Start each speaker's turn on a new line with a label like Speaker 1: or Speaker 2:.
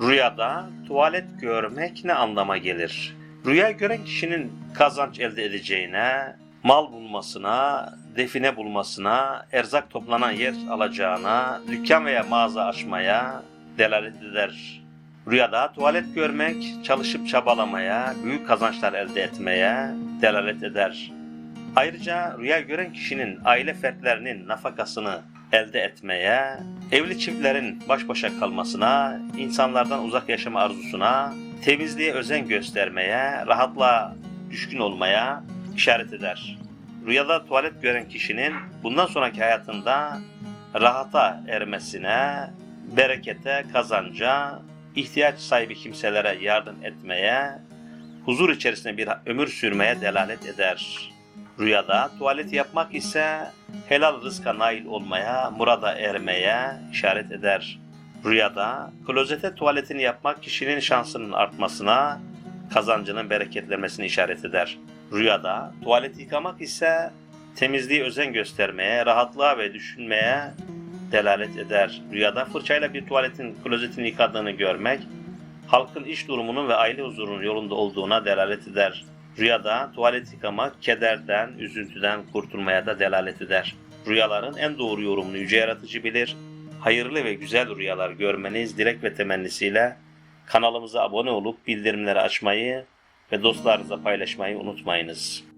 Speaker 1: Rüyada tuvalet görmek ne anlama gelir? Rüya gören kişinin kazanç elde edeceğine, mal bulmasına, define bulmasına, erzak toplanan yer alacağına, dükkan veya mağaza açmaya delalet eder. Rüyada tuvalet görmek, çalışıp çabalamaya, büyük kazançlar elde etmeye delalet eder. Ayrıca rüya gören kişinin aile fertlerinin nafakasını elde etmeye, evli çiftlerin baş başa kalmasına, insanlardan uzak yaşama arzusuna, temizliğe özen göstermeye, rahatlığa düşkün olmaya işaret eder. Rüyada tuvalet gören kişinin bundan sonraki hayatında rahata ermesine, berekete, kazanca, ihtiyaç sahibi kimselere yardım etmeye, huzur içerisinde bir ömür sürmeye delalet eder. Rüyada tuvalet yapmak ise helal rızka nail olmaya, murada ermeye işaret eder. Rüyada klozete tuvaletini yapmak kişinin şansının artmasına, kazancının bereketlenmesini işaret eder. Rüyada tuvalet yıkamak ise temizliğe özen göstermeye, rahatlığa ve düşünmeye delalet eder. Rüyada fırçayla bir tuvaletin klozetini yıkadığını görmek, halkın iş durumunun ve aile huzurunun yolunda olduğuna delalet eder. Rüyada tuvalet yıkamak kederden, üzüntüden kurtulmaya da delalet eder. Rüyaların en doğru yorumunu yüce yaratıcı bilir. Hayırlı ve güzel rüyalar görmeniz dilek ve temennisiyle kanalımıza abone olup bildirimleri açmayı ve dostlarınızla paylaşmayı unutmayınız.